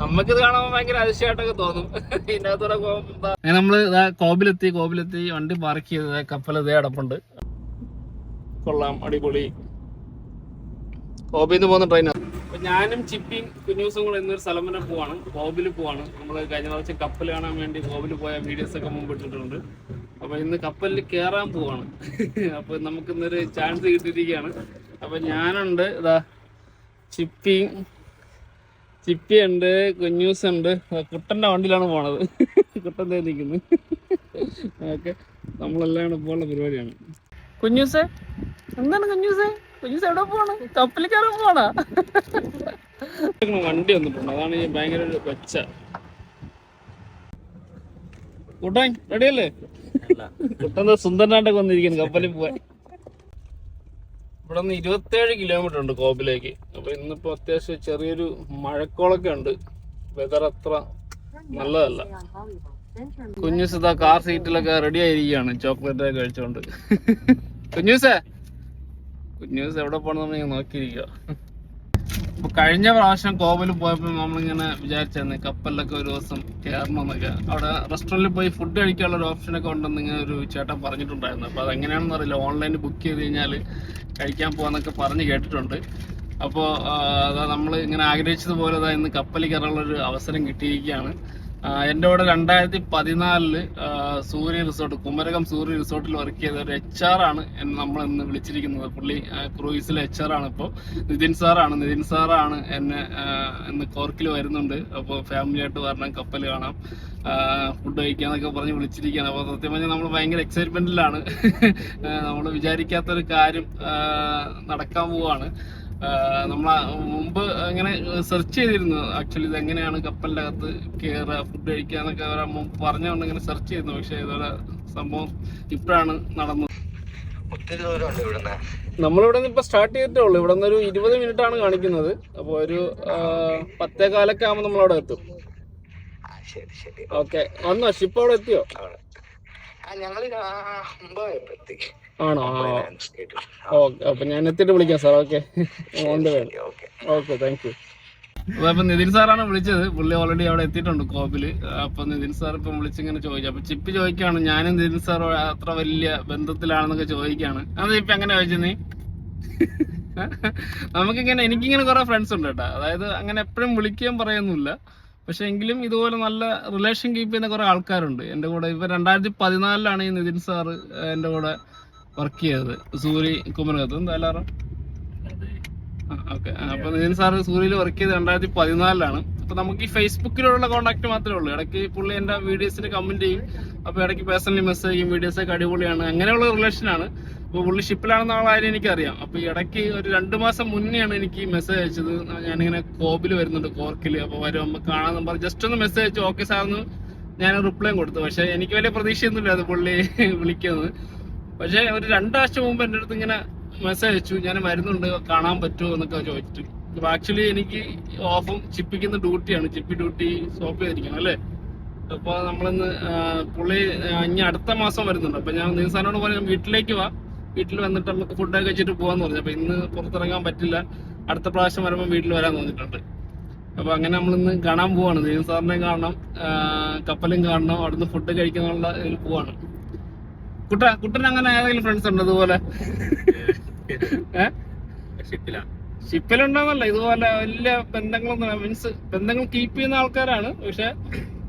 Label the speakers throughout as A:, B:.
A: നമുക്കിത് കാണുമ്പോൾ ഭയങ്കര അതിശയമായിട്ടൊക്കെ തോന്നും. ഇതിനകത്തൂടെ അങ്ങനെ നമ്മൾ കോബിലെത്തി കോബിലെത്തി വണ്ടി പാർക്ക് ചെയ്തത് കപ്പൽ ഇതേ അടപ്പുണ്ട്. കൊള്ളാം അടിപൊളി. കോബിന്ന് പോകുന്ന ട്രെയിനാണ് അപ്പൊ ഞാനും ചിപ്പിയും കുഞ്ഞൂസും കൂടെ ഇന്നൊരു സ്ഥലം വരെ പോവാണ്. കോബിൽ പോവാണ്. നമ്മൾ കഴിഞ്ഞ പ്രാവശ്യം കപ്പൽ കാണാൻ വേണ്ടി കോബിൽ പോയ വീഡിയോസ് ഒക്കെ മുമ്പ് ഇട്ടിട്ടുണ്ട്. അപ്പൊ ഇന്ന് കപ്പലിൽ കയറാൻ പോവാണ്. അപ്പൊ നമുക്ക് ഇന്നൊരു ചാൻസ് കിട്ടിയിരിക്കുകയാണ്. അപ്പൊ ഞാനുണ്ട് ഇതാ ചിപ്പിയും ചിപ്പിയുണ്ട് കുഞ്ഞൂസ് ഉണ്ട്. കുട്ടന്റെ വണ്ടിയിലാണ് പോണത്. കുട്ടൻ തേ നിൽക്കുന്നു ഓക്കെ. നമ്മളെല്ലാം കൂടെ പോകാനുള്ള പരിപാടിയാണ്. കുഞ്ഞൂസ് എന്താണ് കുഞ്ഞൂസ് കുഞ്ഞൂസ് എവിടെ പോണ്? കയറാൻ പോണ? വണ്ടി വന്നിട്ടുണ്ട്. അതാണ് ഈ ഭയങ്കര ഒരു വെച്ച. കുട്ടൻ റെഡിയല്ലേ കുട്ടൻ സുന്ദരനാട്ടൊക്കെ സുന്ദരനായിട്ടൊക്കെ വന്നിരിക്കുന്നു കപ്പലിൽ പോവാൻ. ഇവിടെ നിന്ന് ഇരുപത്തേഴ് കിലോമീറ്റർ ഉണ്ട് കോബിലേക്ക് അപ്പൊ ഇന്നിപ്പോ അത്യാവശ്യം ചെറിയൊരു മഴക്കോളൊക്കെ ഉണ്ട്. വെതർ അത്ര നല്ലതല്ല. കുഞ്ഞു ഇതാ കാർ സീറ്റിലൊക്കെ റെഡി ആയിരിക്കുകയാണ്. ചോക്ലേറ്റ് ഒക്കെ കഴിച്ചോണ്ട്. കുഞ്ഞൂസേ? കുഞ്ഞൂസ് എവിടെ പോകണമെന്ന് നോക്കിയിരിക്കുക അപ്പൊ കഴിഞ്ഞ പ്രാവശ്യം കോവൽ പോയപ്പോ നമ്മളിങ്ങനെ വിചാരിച്ചായിരുന്നു കപ്പലിലൊക്കെ ഒരു ദിവസം കയറണമെന്നൊക്കെ അവിടെ റെസ്റ്റോറന്റിൽ പോയി ഫുഡ് കഴിക്കാനുള്ള ഒരു ഓപ്ഷൻ ഒക്കെ ഉണ്ടെന്ന് ഇങ്ങനെ ഒരു ചേട്ടൻ പറഞ്ഞിട്ടുണ്ടായിരുന്നു. അപ്പൊ അതെങ്ങനെയാണെന്ന് അറിയില്ല. ഓൺലൈനിൽ ബുക്ക് ചെയ്ത് കഴിഞ്ഞാൽ കഴിക്കാൻ പോവാന്നൊക്കെ പറഞ്ഞ് കേട്ടിട്ടുണ്ട്. അപ്പോൾ അതാ നമ്മൾ ഇങ്ങനെ ആഗ്രഹിച്ചതുപോലെ ഇന്ന് കപ്പലിൽ കയറാനുള്ള ഒരു അവസരം കിട്ടിയിരിക്കുകയാണ്. എന്റെ കൂടെ രണ്ടായിരത്തി പതിനാലിൽ സൂര്യ റിസോർട്ട് കുമരകം സൂര്യ റിസോർട്ടിൽ വർക്ക് ചെയ്ത ഒരു എച്ച് ആർ ആണ് നമ്മൾ ഇന്ന് വിളിച്ചിരിക്കുന്നത്. പുള്ളി ക്രൂയിസിലെ എച്ച് ആർ ആണ് ഇപ്പോൾ നിതിൻ സാറാണ് നിതിൻ സാറാണ് എന്നെ ഇന്ന് കോർക്കിൽ വരുന്നുണ്ട്. അപ്പോൾ ഫാമിലി ആയിട്ട് വരണം കപ്പൽ കാണാം ഫുഡ് കഴിക്കാന്നൊക്കെ പറഞ്ഞ് വിളിച്ചിരിക്കുകയാണ്. അപ്പോൾ സത്യം പറഞ്ഞാൽ നമ്മൾ ഭയങ്കര എക്സൈറ്റ്മെന്റിലാണ് നമ്മൾ വിചാരിക്കാത്തൊരു കാര്യം നടക്കാൻ പോവാണ്. നമ്മൾ മുമ്പ് അങ്ങനെ സെർച്ച് ചെയ്തിരുന്നു. ആക്ച്വലി ഇത് എങ്ങനെയാണ് കപ്പലിന്റെ അകത്ത് കയറുക ഫുഡ് കഴിക്കുക എന്നൊക്കെ അവരെ മുമ്പ് പറഞ്ഞുകൊണ്ട് ഇങ്ങനെ സെർച്ച് ചെയ്യുന്നു പക്ഷെ ഇതുപോലെ സംഭവം ഇപ്പോഴാണ് നടന്നത്.
B: ഒത്തിരി ദൂരമുണ്ട് ഇവിടുന്ന്.
A: നമ്മളിവിടെ നിന്ന് ഇപ്പൊ സ്റ്റാർട്ട് ചെയ്തിട്ടേ ഉള്ളൂ. ഇവിടെ നിന്ന് ഒരു ഇരുപത് മിനിറ്റ് ആണ് കാണിക്കുന്നത്. അപ്പോൾ ഒരു ആ, പത്തേ കാലൊക്കെ ആകുമ്പോൾ നമ്മളവിടെ എത്തും. ഓക്കെ. വന്നോ ഷിപ്പ് അവിടെ എത്തിയോ?
B: ഞങ്ങൾ
A: ആണോ? ഓക്കെ അപ്പൊ ഞാൻ എത്തിയിട്ട് വിളിക്കാം sir. Okay.
B: Okay.
A: Thank you. അതപ്പോ നിതിൻ സാറാണ് വിളിച്ചത്. പുള്ളി ഓൾറെഡി അവിടെ എത്തിയിട്ടുണ്ട് കോപ്പിൽ. അപ്പൊ നിതിൻ സാർ ഇപ്പം വിളിച്ചിങ്ങനെ ചോദിച്ചു. അപ്പൊ ചിപ്പ് ചോദിക്കാണ് ഞാനും നിതിൻ സാർ അത്ര വലിയ ബന്ധത്തിലാണെന്നൊക്കെ ചോദിക്കാണ് അത് ഇപ്പൊ എങ്ങനെ ചോദിച്ചു നീ? നമുക്കിങ്ങനെ എനിക്കിങ്ങനെ കുറെ ഫ്രണ്ട്സ് ഉണ്ട് കേട്ടോ. അതായത് അങ്ങനെ എപ്പോഴും വിളിക്കാൻ പറയൊന്നുമില്ല. പക്ഷെ എങ്കിലും ഇതുപോലെ നല്ല റിലേഷൻ കീപ്പ് ചെയ്യുന്ന കുറെ ആൾക്കാരുണ്ട്. എന്റെ കൂടെ ഇപ്പൊ രണ്ടായിരത്തി പതിനാലിലാണ് ഈ നിതിൻ സാറ് എന്റെ കൂടെ വർക്ക് ചെയ്തത്. സൂരി കുമരകത്ത്. എന്തായാലും ഓക്കെ അപ്പൊ നിതിൻ സാറ് സൂര്യയിൽ വർക്ക് ചെയ്ത് രണ്ടായിരത്തി പതിനാലിലാണ് അപ്പൊ നമുക്ക് ഈ ഫേസ്ബുക്കിലുള്ള കോൺടാക്ട് മാത്രമേ ഉള്ളൂ. ഇടയ്ക്ക് പുള്ളി എന്റെ വീഡിയോസിന് കമന്റ് ചെയ്യും. അപ്പൊ ഇടയ്ക്ക് പേഴ്സണലി മെസ്സേജ് ചെയ്യും വീഡിയോസ് ഒക്കെ അടിപൊളിയാണ്. അങ്ങനെയുള്ള റിലേഷനാണ് അപ്പൊ പുള്ളി ഷിപ്പിലാണെന്നുള്ള കാര്യം എനിക്കറിയാം. അപ്പൊ ഈ ഇടയ്ക്ക് ഒരു രണ്ട് മാസം മുന്നെയാണ് എനിക്ക് മെസ്സേജ് അയച്ചത്. ഞാനിങ്ങനെ കോബിൽ വരുന്നുണ്ട് കോർക്കിൽ അപ്പൊ വരുമ്പോ കാണാന്ന് പറഞ്ഞു ജസ്റ്റ് ഒന്ന് മെസ്സേജ് അയച്ചു. ഓക്കെ സാറിന് ഞാൻ റിപ്ലൈ കൊടുത്തു. പക്ഷെ എനിക്ക് വലിയ പ്രതീക്ഷയൊന്നുമില്ല അത് പുള്ളി വിളിക്കുന്നത് പക്ഷെ ഒരു രണ്ടാഴ്ച മുമ്പ് എന്റെ അടുത്ത് ഇങ്ങനെ മെസ്സേജ് അയച്ചു. ഞാൻ വരുന്നുണ്ട് കാണാൻ പറ്റുമോ എന്നൊക്കെ ചോദിച്ചു അപ്പൊ ആക്ച്വലി എനിക്ക് ഓഫും ചിപ്പിക്കുന്ന ഡ്യൂട്ടിയാണ് ചിപ്പി ഡ്യൂട്ടി സ്റ്റോപ്പ് ചെയ്തിരിക്കണം അല്ലേ? അപ്പൊ നമ്മളിന്ന് പുള്ളി ഇനി അടുത്ത മാസം വരുന്നുണ്ട്. അപ്പൊ ഞാൻ നിസാനോട് പറഞ്ഞു വീട്ടിലേക്ക് വാ. വീട്ടിൽ വന്നിട്ട് നമുക്ക് ഫുഡൊക്കെ കഴിച്ചിട്ട് പോകാന്ന് പറഞ്ഞു അപ്പൊ ഇന്ന് പുറത്തിറങ്ങാൻ പറ്റില്ല. അടുത്ത പ്രാവശ്യം വരുമ്പോൾ വീട്ടിൽ വരാൻ തോന്നിയിട്ടുണ്ട്. അപ്പൊ അങ്ങനെ നമ്മളിന്ന് കാണാൻ പോവാണ്. ദേവൻ സാറിനെ കാണണം കപ്പലും കാണണം അവിടുന്ന് ഫുഡ് കഴിക്കാനുള്ള ഇതിൽ പോവാണ്. കുട്ട കുട്ടൻ അങ്ങനെ ഏതെങ്കിലും ഫ്രണ്ട്സ് ഉണ്ട് ഇതുപോലെ? ഷിപ്പിലുണ്ടാവുന്നല്ല ഇതുപോലെ വലിയ ബന്ധങ്ങളൊന്നും മീൻസ് ബന്ധങ്ങൾ കീപ്പ് ചെയ്യുന്ന ആൾക്കാരാണ്. പക്ഷെ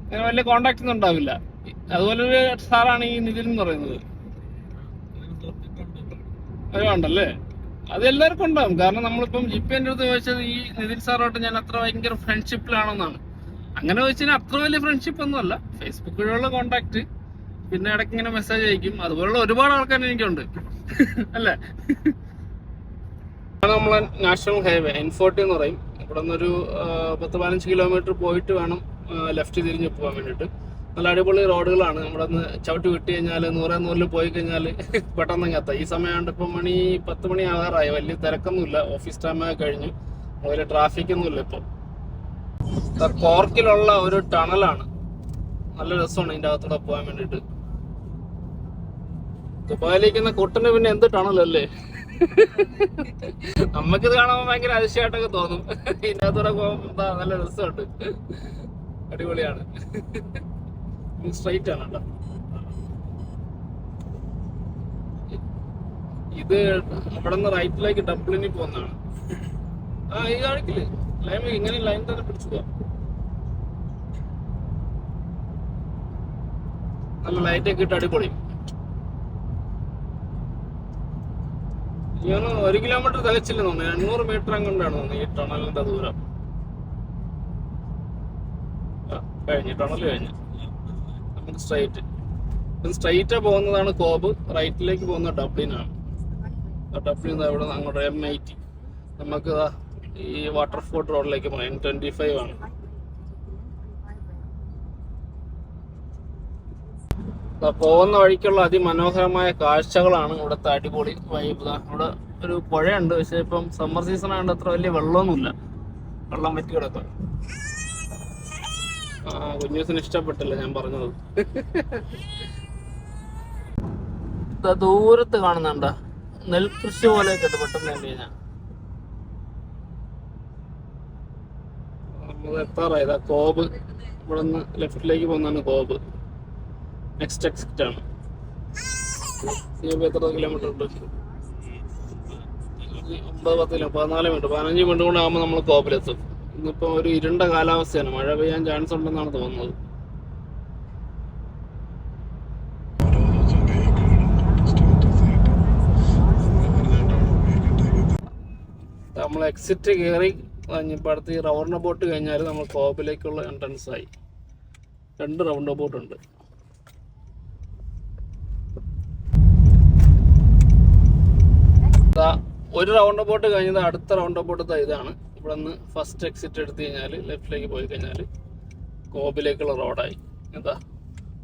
A: അങ്ങനെ വലിയ കോണ്ടാക്ട് ഒന്നും ഉണ്ടാവില്ല. അതുപോലെ ഒരു സാറാണ് ഈ നിതിൻ എന്ന് പറയുന്നത്. ഉണ്ടല്ലേ അത് എല്ലാവർക്കും ഉണ്ടാവും കാരണം നമ്മളിപ്പം ജിപ്പി എന്റെ അടുത്ത് ചോദിച്ചത് ഈ നിതിൻ സാറുമായിട്ട് ഞാൻ അത്ര ഭയങ്കര ഫ്രണ്ട്ഷിപ്പിലാണെന്നാണ് അങ്ങനെ ചോദിച്ചാൽ അത്ര വലിയ ഫ്രണ്ട്ഷിപ്പ് ഒന്നുമല്ല ഫേസ്ബുക്ക് വഴിയുള്ള കോണ്ടാക്ട് പിന്നെ ഇടയ്ക്ക് ഇങ്ങനെ മെസ്സേജ് അയക്കും. അതുപോലുള്ള ഒരുപാട് ആൾക്കാർ എനിക്കുണ്ട്. അല്ലേ? നമ്മളെ നാഷണൽ ഹൈവേ എൻ ഫോർട്ടി എന്ന് പറയും. ഇവിടെ നിന്നൊരു പത്ത് പതിനഞ്ച് കിലോമീറ്റർ പോയിട്ട് വേണം ലെഫ്റ്റ് തിരിഞ്ഞ് പോകാൻ വേണ്ടിയിട്ട്. നല്ല അടിപൊളി റോഡുകളാണ്. നമ്മുടെ ഒന്ന് ചവിട്ടി വിട്ട് കഴിഞ്ഞാൽ നൂറേ നൂറിൽ പോയി കഴിഞ്ഞാൽ പെട്ടെന്ന് എത്താം. ഈ സമയമാണ്ട് ഇപ്പം മണി പത്ത് മണി ആകാറായി. വലിയ തിരക്കൊന്നുമില്ല. ഓഫീസ് ടൈമൊക്കെ കഴിഞ്ഞു. അതുപോലെ ട്രാഫിക് ഒന്നുമില്ല ഇപ്പം. കോർക്കിലുള്ള ഒരു ടണലാണ്. നല്ല രസമാണ് ഇതിന്റെ അകത്തൂടെ പോകാൻ വേണ്ടിയിട്ട്. ദുബായിലേക്കുന്ന കുട്ടന് പിന്നെ എന്ത് ടണലല്ലേ? നമുക്കിത് കാണുമ്പോൾ ഭയങ്കര അതിശയമായിട്ടൊക്കെ തോന്നും. ഇതിന്റെ പോകുമ്പോൾ പോകുമ്പോ നല്ല രസമുണ്ട്. അടിപൊളിയാണ്. സ്ട്രൈറ്റ് ആണ് കേട്ടോ. ഇത് അവിടെ നിന്ന് റൈറ്റിലേക്ക് ഡബിളിന് പോകുന്നതാണ്. ആ ഈ കാണിക്കില്ലേ? ലൈൻ ഇങ്ങനെ ലൈൻ തന്നെ പിടിച്ചു പോവാം. നല്ല ലൈറ്റൊക്കെ ഇട്ട് അടിപൊളി. ഞാൻ ഒരു കിലോമീറ്റർ തികച്ചില്ല തോന്നുന്നു. എണ്ണൂറ് മീറ്റർ അങ്ങോട്ടാണ് തോന്നുന്നു ഈ ടണലിന്റെ ദൂരം. കഴിഞ്ഞു ടണൽ കഴിഞ്ഞു. സ്ട്രൈറ്റ് സ്ട്രൈറ്റ് പോകുന്നതാണ് കോബ്. റൈറ്റിലേക്ക് പോകുന്ന ആ ഡബ്ലിൻ ഇവിടെ അങ്ങോട്ട് എം ഐ ടി നമുക്ക് ഈ വാട്ടർഫോർട്ട് റോഡിലേക്ക് പോകാം. എം ട്വന്റി ഫൈവ് ആണ് പോകുന്ന വഴിക്കുള്ള അതിമനോഹരമായ കാഴ്ചകളാണ് ഇവിടുത്തെ അടിപൊളി വൈബ് ഇവിടെ ഒരു പുഴയുണ്ട്. പക്ഷെ ഇപ്പം സമ്മർ സീസൺ ആയതുകൊണ്ട് അത്ര വലിയ വെള്ളമൊന്നുമില്ല. വെള്ളം വറ്റി കിടക്കുക ആ കുഞ്ഞൂസിന് ഇഷ്ടപ്പെട്ടില്ല ഞാൻ പറഞ്ഞത്. ദൂരത്ത് കാണുന്നുണ്ട? നെൽകൃഷി പോലെ ഉണ്ട് പെട്ടെന്ന് കഴിഞ്ഞാൽ നമ്മൾ എത്താറായി. ഇതാ കോബ്. ഇവിടെ നിന്ന് ലെഫ്റ്റിലേക്ക് പോകുന്നതാണ് കോബ്. നെക്സ്റ്റ് എക്സിറ്റ് ആണ്. എത്ര കിലോമീറ്റർ ഉണ്ട്? ഒമ്പത് പത്ത് കിലോ പതിനാല് മിനിറ്റ് പതിനഞ്ച് മിനിറ്റ് കൊണ്ടാകുമ്പോൾ നമ്മൾ കോപ്പിലെത്തും ഇന്നിപ്പോ ഒരു ഇരുണ്ട കാലാവസ്ഥയാണ്. മഴ പെയ്യാൻ ചാൻസ് ഉണ്ടെന്നാണ് തോന്നുന്നത്. നമ്മൾ എക്സിറ്റ് കയറി അടുത്ത് ഈ റൗണ്ട് ബോട്ട് കഴിഞ്ഞാൽ നമ്മൾ കോപ്പിലേക്കുള്ള എൻട്രൻസ് ആയി. രണ്ട് റൗണ്ട് ബോട്ട് ഉണ്ട്. ഒരു റൗണ്ട് ബോട്ട് കഴിഞ്ഞത് അടുത്ത റൗണ്ട് ബോട്ട് ഇതാണ്. ഇവിടെ നിന്ന് ഫസ്റ്റ് എക്സിറ്റ് എടുത്തു കഴിഞ്ഞാൽ ലെഫ്റ്റിലേക്ക് പോയി കഴിഞ്ഞാൽ കോബിലേക്കുള്ള റോഡായി എന്താ?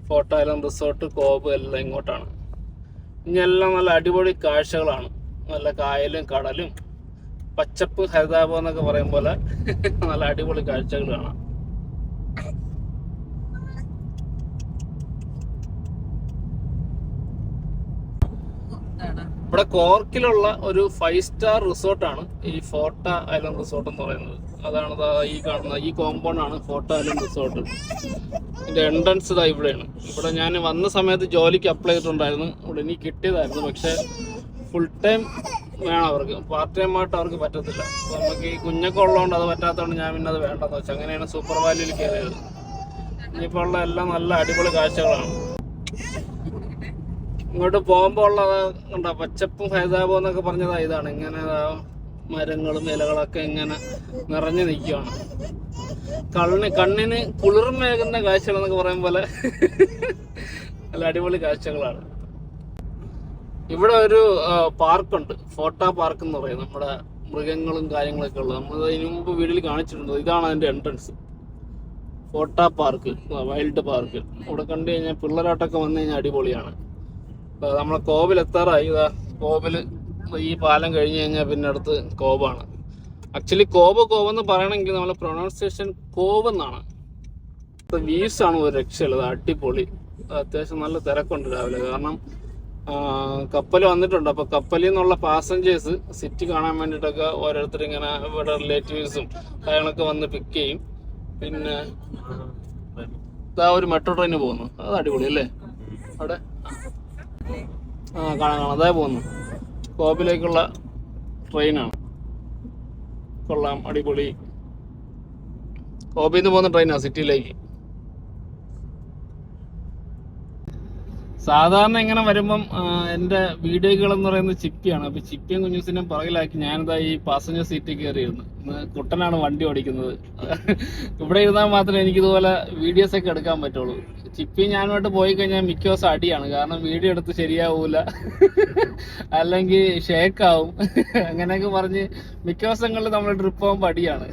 A: ഫോർട്ട് ഐലൻഡ് റിസോർട്ട് കോബ് എല്ലാം ഇങ്ങോട്ടാണ്. ഇനി എല്ലാം നല്ല അടിപൊളി കാഴ്ചകളാണ്. നല്ല കായലും കടലും പച്ചപ്പ് ഹരിതാപം എന്നൊക്കെ പറയും പോലെ നല്ല അടിപൊളി കാഴ്ചകൾ കാണാം. ഇവിടെ കോർക്കിലുള്ള ഒരു ഫൈവ് സ്റ്റാർ റിസോർട്ടാണ് ഈ ഫോർട്ട ഐലൻഡ് റിസോർട്ട് എന്ന് പറയുന്നത്. അതാണ് ഈ കാണുന്ന ഈ കോമ്പൗണ്ട് ആണ് ഫോർട്ട ഐലൻഡ് റിസോർട്ട് ഇതിന്റെ എൻട്രൻസ് ഇതാ ഇവിടെയാണ്. ഇവിടെ ഞാൻ വന്ന സമയത്ത് ജോലിക്ക് അപ്ലൈ ചെയ്തിട്ടുണ്ടായിരുന്നു. ഇവിടെ എനിക്ക് കിട്ടിയതായിരുന്നു. പക്ഷെ ഫുൾ ടൈം വേണം അവർക്ക്. പാർട്ട് ടൈം ആയിട്ട് അവർക്ക് പറ്റത്തില്ല. അപ്പൊ നമുക്ക് ഈ കുഞ്ഞൊക്കെ ഉള്ളതുകൊണ്ട് അത് പറ്റാത്തതുകൊണ്ട് ഞാൻ പിന്നെ അത് വേണ്ടെന്ന് വെച്ചാൽ അങ്ങനെയാണ് സൂപ്പർ വാല്യൂയിൽ കയറിയത്. ഇനിയിപ്പോൾ ഉള്ള എല്ലാം നല്ല അടിപൊളി കാഴ്ചകളാണ്. ഇങ്ങോട്ട് പോകുമ്പോൾ ഉള്ളതാ പച്ചപ്പും ഹൈദരാബാദ് എന്നൊക്കെ പറഞ്ഞതാ ഇതാണ്. ഇങ്ങനെ മരങ്ങളും ഇലകളൊക്കെ ഇങ്ങനെ നിറഞ്ഞു നിൽക്കുകയാണ് കണ്ണിന് കണ്ണിന് കുളിർമേകുന്ന കാഴ്ചകൾ എന്നൊക്കെ പറയും പോലെ നല്ല അടിപൊളി കാഴ്ചകളാണ്. ഇവിടെ ഒരു പാർക്കുണ്ട്. ഫോട്ടോ പാർക്ക് എന്ന് പറയും. നമ്മുടെ മൃഗങ്ങളും കാര്യങ്ങളൊക്കെ ഉള്ളത്. നമ്മൾ അതിന് മുമ്പ് വീട്ടിൽ കാണിച്ചിട്ടുണ്ട്. ഇതാണ് അതിന്റെ entrance. Photo park. Wild park. ഇവിടെ കണ്ടു കഴിഞ്ഞാൽ പിള്ളേരാട്ടൊക്കെ വന്നു കഴിഞ്ഞാൽ അടിപൊളിയാണ്. നമ്മളെ കോവിൽ എത്താറായി. ഇതാ കോവിൽ ഈ പാലം കഴിഞ്ഞ് കഴിഞ്ഞാൽ പിന്നെ അടുത്ത് കോവാണ്. ആക്ച്വലി കോവ് കോവെന്ന് പറയണമെങ്കിൽ നമ്മളെ പ്രൊണൗൺസിയേഷൻ കോവെന്നാണ് വ്യൂസ് ആണ് ഒരു രക്ഷയുള്ളത്. അടിപൊളി. അത്യാവശ്യം നല്ല തിരക്കുണ്ട് രാവിലെ. കാരണം കപ്പൽ വന്നിട്ടുണ്ട്. അപ്പോൾ കപ്പലിൽ നിന്നുള്ള പാസഞ്ചേഴ്സ് സിറ്റി കാണാൻ വേണ്ടിയിട്ടൊക്കെ ഓരോരുത്തർ ഇങ്ങനെ ഇവിടെ റിലേറ്റീവ്സും കാര്യങ്ങളൊക്കെ വന്ന് പിക്ക് ചെയ്യും. പിന്നെ ഇതാ ഒരു മെട്രോ ട്രെയിന് പോകുന്നു അത് അടിപൊളി അല്ലേ? അവിടെ? ആ കാണാം അതേ പോകുന്നു കോപ്പിലേക്കുള്ള ട്രെയിനാണ്. കൊള്ളാം അടിപൊളി. കോപ്പിൽ നിന്ന് പോകുന്ന ട്രെയിനാണ് സിറ്റിയിലേക്ക്. സാധാരണ ഇങ്ങനെ വരുമ്പം എന്റെ വീഡിയോകൾ എന്ന് പറയുന്നത് ചിപ്പിയാണ്. അപ്പൊ ചിപ്പിയും കുഞ്ഞൂസിനെ പുറകിലാക്കി ഞാനിതാ ഈ പാസഞ്ചർ സീറ്റിൽ കയറിയിരുന്നു. ഇന്ന് കുട്ടനാണ് വണ്ടി ഓടിക്കുന്നത്. ഇവിടെ ഇരുന്നാൽ മാത്രമേ എനിക്കിതുപോലെ വീഡിയോസ് ഒക്കെ എടുക്കാൻ പറ്റുള്ളൂ. ചിപ്പി ഞാനുമായിട്ട് പോയി കഴിഞ്ഞാൽ മിക്ക ദിവസം അടിയാണ്. കാരണം വീഡിയോ എടുത്ത് ശരിയാവൂല. അല്ലെങ്കിൽ ഷേക്ക് ആവും അങ്ങനെയൊക്കെ പറഞ്ഞ് മിക്ക ദിവസങ്ങളിൽ നമ്മൾ ട്രിപ്പ് പോകുമ്പോൾ അടിയാണ്.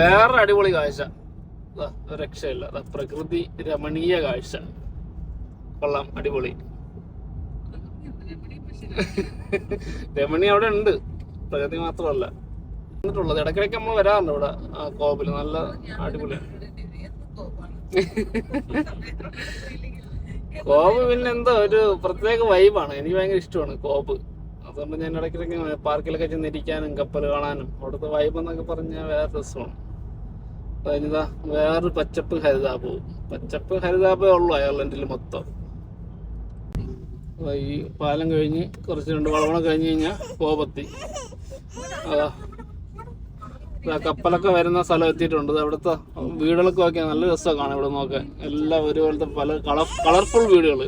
A: വേറെ അടിപൊളി കാഴ്ച. രക്ഷയില്ല. പ്രകൃതി രമണീയ കാഴ്ച. കൊള്ളാം അടിപൊളി. രമണി അവിടെ ഉണ്ട്. പ്രകൃതി മാത്രമല്ല. ഇടയ്ക്കിടയ്ക്ക് നമ്മൾ വരാറുണ്ട് ഇവിടെ കോവിൽ നല്ല അടിപൊളിയാണ് കോബ് പിന്നെ എന്താ ഒരു പ്രത്യേക വൈബാണ്. എനിക്ക് ഭയങ്കര ഇഷ്ടമാണ് കോബ് അതുകൊണ്ട് ഞാൻ ഇടയ്ക്കിടയ്ക്ക് പാർക്കിലൊക്കെ ചെന്നിരിക്കാനും കപ്പൽ കാണാനും അവിടുത്തെ വൈബ് എന്നൊക്കെ പറഞ്ഞാൽ വേറെ രസമാണ്. അതിനിതാ വേറൊരു പച്ചപ്പ് ഹരിതാപവും പച്ചപ്പ് ഹരിതാപേ ഉള്ളൂ അയർലൻഡിൽ മൊത്തം. ഈ പാലം കഴിഞ്ഞ് കുറച്ച് രണ്ട് വളവണ കഴിഞ്ഞ് കഴിഞ്ഞാൽ കോപത്തി. അതാ. ഇതാ കപ്പലൊക്കെ വരുന്ന സ്ഥലം എത്തിയിട്ടുണ്ട്. അവിടുത്തെ വീടുകളൊക്കെ നോക്കിയാൽ നല്ല രസമാണ് കാണാൻ ഇവിടെ നോക്കാൻ. എല്ലാം ഒരുപോലത്തെ പല കളർ കളർഫുൾ വീടുകൾ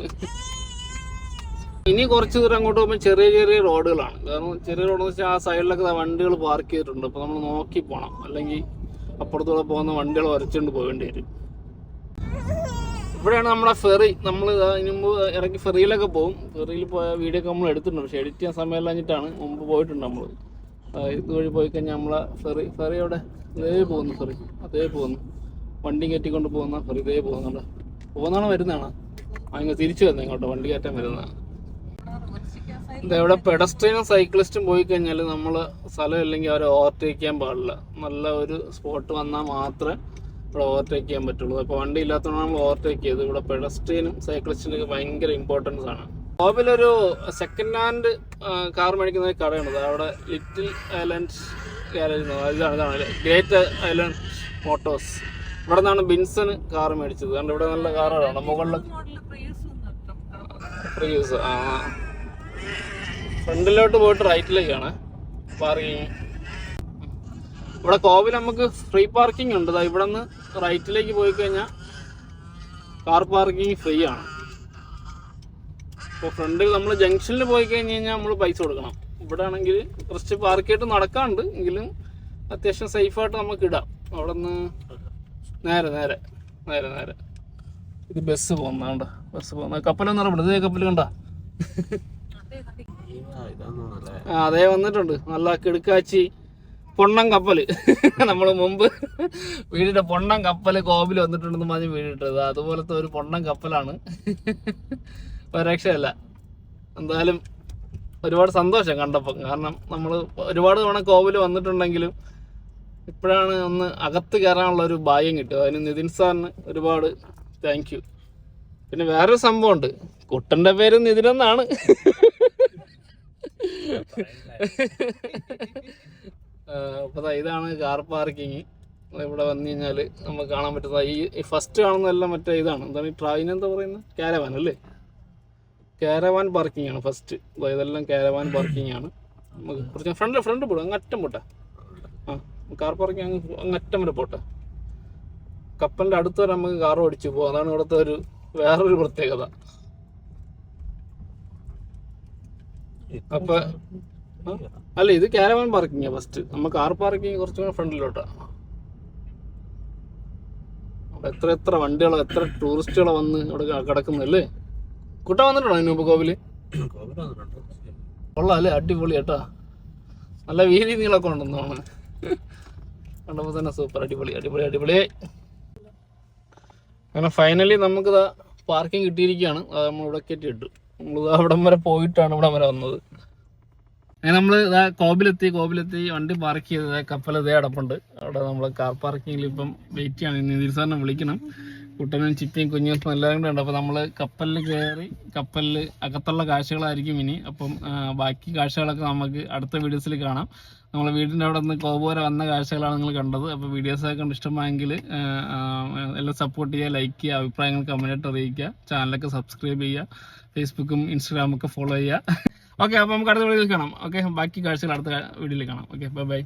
A: ഇനി കുറച്ച് ദൂരം അങ്ങോട്ട് പോകുമ്പോൾ ചെറിയ ചെറിയ റോഡുകളാണ്. കാരണം ചെറിയ റോഡ് എന്ന് വെച്ചാൽ ആ സൈഡിലൊക്കെ വണ്ടികൾ പാർക്ക് ചെയ്തിട്ടുണ്ട്. അപ്പോൾ നമ്മൾ നോക്കി പോകണം അല്ലെങ്കിൽ അപ്പുറത്തൂടെ പോകുന്ന വണ്ടികൾ വരച്ചുകൊണ്ട് പോകേണ്ടി വരും. ഇവിടെയാണ് നമ്മുടെ ഫെറി. നമ്മൾ ഇനി മുമ്പ് ഇറങ്ങി ഫെറിയിലൊക്കെ പോകും. ഫെറിയിൽ പോയ വീഡിയോ ഒക്കെ നമ്മൾ എടുത്തിട്ടുണ്ട്. പക്ഷെ എഡിറ്റ് ചെയ്യാൻ സമയം കഴിഞ്ഞിട്ടാണ് മുമ്പ് പോയിട്ടുണ്ട് നമ്മൾ ഇതുവഴി പോയി കഴിഞ്ഞാൽ നമ്മളെ ഫെറി ഫെറി അവിടെ ഇതേ പോകുന്നു ഫെറി. അതേ പോകുന്നു. വണ്ടി കയറ്റിക്കൊണ്ട് പോകുന്ന ഫെറി ഇതേ പോകുന്നുണ്ട് പോകുന്നതാണോ വരുന്നതാണോ. അങ്ങ് തിരിച്ചു വരുന്നത് ഇങ്ങോട്ട്. വണ്ടി കയറ്റാൻ വരുന്നതാണ്. ഇവിടെ പെഡസ്ട്രീനും സൈക്ലിസ്റ്റും പോയി കഴിഞ്ഞാൽ നമ്മൾ സ്ഥലം ഇല്ലെങ്കിൽ അവരെ ഓവർടേക്ക് ചെയ്യാൻ പാടില്ല. നല്ല ഒരു സ്പോട്ട് വന്നാൽ മാത്രമേ ഇവിടെ ഓവർടേക്ക് ചെയ്യാൻ പറ്റുള്ളൂ. അപ്പോൾ വണ്ടി ഇല്ലാത്തതുകൊണ്ട് നമ്മൾ ഓവർടേക്ക് ചെയ്ത്. ഇവിടെ പെഡസ്ട്രീനും സൈക്ലിസ്റ്റിനും ഭയങ്കര ഇമ്പോർട്ടൻസ് ആണ്. ഗോവയിലൊരു സെക്കൻഡ് ഹാൻഡ് കാർ മേടിക്കുന്ന ഒരു കടയാണ് അവിടെ ലിറ്റിൽ ഐലൻഡ് ഗാരേജ് ഇതാണ് ഇതാണ്. ഗ്രേറ്റ് ഐലൻഡ് മോട്ടോഴ്സ് ഇവിടെ നിന്നാണ് ബിൻസൺ കാർ മേടിച്ചത്. കാരണം ഇവിടെ നല്ല കാറുകളാണ് മുകളിൽ പ്രിയൂസ് ആ. ഫ്രണ്ടിലോട്ട് പോയിട്ട് റൈറ്റിലേക്കാണ് പാർക്കിങ് ഇവിടെ കോവിൽ നമുക്ക് ഫ്രീ പാർക്കിംഗ് ഉണ്ട്. ഇവിടെ നിന്ന് റൈറ്റിലേക്ക് പോയി കഴിഞ്ഞാൽ കാർ പാർക്കിംഗ് ഫ്രീ ആണ്. ഇപ്പോൾ ഫ്രണ്ടിൽ നമ്മൾ ജംഗ്ഷനിൽ പോയി കഴിഞ്ഞ് കഴിഞ്ഞാൽ നമ്മൾ പൈസ കൊടുക്കണം. ഇവിടെ ആണെങ്കിൽ കുറച്ച് പാർക്ക് നടക്കാണ്ട് എങ്കിലും അത്യാവശ്യം സേഫായിട്ട് നമുക്ക് ഇടാം. അവിടെ നിന്ന് നേരെ നേരെ നേരെ നേരെ. ഇത് ബസ് പോകുന്നതാണ്ട. ബസ് പോകുന്ന കപ്പലൊന്നും ഇറപ്പെടും ഇതേ കപ്പൽ കണ്ട? അതേ വന്നിട്ടുണ്ട്. നല്ല കിടുക്കാച്ചി പൊണ്ണം കപ്പൽ നമ്മൾ മുമ്പ് വീടിന്റെ പൊണ്ണം കപ്പൽ കോവിൽ വന്നിട്ടുണ്ടെന്ന് പറഞ്ഞ് വീടിട്ടത്. അതുപോലത്തെ ഒരു പൊണ്ണം കപ്പലാണ്. ഒരു രക്ഷയല്ല എന്തായാലും ഒരുപാട് സന്തോഷം കണ്ടപ്പോൾ. കാരണം നമ്മൾ ഒരുപാട് തവണ കോവിൽ വന്നിട്ടുണ്ടെങ്കിലും ഇപ്പോഴാണ് ഒന്ന് അകത്ത് കയറാനുള്ള ഒരു ഭാഗ്യം കിട്ടുക. അതിന് നിതിൻ സാറിന് ഒരുപാട് താങ്ക് യു പിന്നെ വേറൊരു സംഭവമുണ്ട് കുട്ടന്റെ പേര് നിതിനെന്നാണ് അപ്പോൾ അപ്പം ഇതാണ് കാർ പാർക്കിങ്. ഇവിടെ വന്നു കഴിഞ്ഞാൽ നമുക്ക് കാണാൻ പറ്റുന്ന ഈ ഫസ്റ്റ് കാണുന്നതെല്ലാം മറ്റേ ഇതാണ്. എന്താണ് ഈ ട്രാവിനെന്താ പറയുന്നത്? കാരവാൻ അല്ലേ? കാരവാൻ പാർക്കിംഗ് ആണ് ഫസ്റ്റ് ഇതെല്ലാം കാരവാൻ പാർക്കിംഗ് ആണ്. നമുക്ക് കുറച്ച് ഫ്രണ്ട് ഫ്രണ്ട് പോട്ടെ. അങ്ങ് അറ്റം പോട്ടെ. ആ കാർ പാർക്കിംഗ് അങ്ങ് അങ്ങ് അറ്റം വരെ പോട്ടെ. കപ്പലിന്റെ അടുത്ത് വരെ നമുക്ക് കാർ ഓടിച്ചു പോകും അതാണ് ഇവിടുത്തെ ഒരു വേറൊരു പ്രത്യേകത. അപ്പൊ? അല്ല ഇത് കാരവാൻ പാർക്കിംഗ് ഫസ്റ്റ് നമ്മൾ കാർ പാർക്കിംഗ് കുറച്ചും കൂടെ ഫ്രണ്ടിലോട്ടാ. എത്ര എത്ര വണ്ടികളോ എത്ര ടൂറിസ്റ്റുകളോ വന്ന് ഇവിടെ കിടക്കുന്നല്ലേ കുട്ട വന്നിട്ടുണ്ടോ അതിന് മുമ്പ് കോവിൽ? കൊള്ളാം അല്ലേ അടിപൊളി കേട്ടാ. നല്ല വീതി നീളൊക്കെ ഉണ്ടെന്ന് കണ്ടപ്പോൾ തന്നെ സൂപ്പർ അടിപൊളി അടിപൊളി അടിപൊളി. അങ്ങനെ ഫൈനലി നമുക്ക് ഇതാ പാർക്കിംഗ് കിട്ടിയിരിക്കുകയാണ്. അത് നമ്മൾ ഇവിടെ കയറ്റി ഇട്ടു നമ്മൾ അവിടം വരെ പോയിട്ടാണ് ഇവിടെ വരെ വന്നത്. അങ്ങനെ നമ്മൾ ഇതാ കോവിലെത്തി കോവിലെത്തി വണ്ടി പാർക്ക് ചെയ്തത് കപ്പൽ ഇതേ അടപ്പുണ്ട്. അവിടെ നമ്മൾ കാർ പാർക്കിങ്ങിൽ ഇപ്പം വെയിറ്റ് ചെയ്യാണ്. നിതിൻ സാറിനെ വിളിക്കണം. കുട്ടനും ചിപ്പിയും കുഞ്ഞും എല്ലാവരും കൂടെ ഉണ്ട്. അപ്പോൾ നമ്മൾ കപ്പലിൽ കയറി കപ്പലിൽ അകത്തുള്ള കാഴ്ചകളായിരിക്കും ഇനി. അപ്പം ബാക്കി കാഴ്ചകളൊക്കെ നമുക്ക് അടുത്ത വീഡിയോസിൽ കാണാം. നമ്മൾ വീടിന്റെ അവിടെ നിന്ന് കോപോര വന്ന കാഴ്ചകളാണ് നിങ്ങൾ കണ്ടത്. അപ്പോൾ വീഡിയോസൊക്കെ കണ്ട് ഇഷ്ടമായെങ്കിൽ എല്ലാം സപ്പോർട്ട് ചെയ്യുക ലൈക്ക് ചെയ്യുക അഭിപ്രായങ്ങൾ കമന്റായിട്ട് അറിയിക്കുക. ചാനലൊക്കെ സബ്സ്ക്രൈബ് ചെയ്യുക. ഫേസ്ബുക്കും ഇൻസ്റ്റാഗ്രാമും ഒക്കെ ഫോളോ ചെയ്യുക. ഓക്കെ അപ്പോൾ നമുക്ക് അടുത്ത വീഡിയോയിൽ കാണാം. ഓക്കെ ബാക്കി കാഴ്ചകൾ അടുത്ത വീഡിയോയിൽ കാണാം. Okay bye bye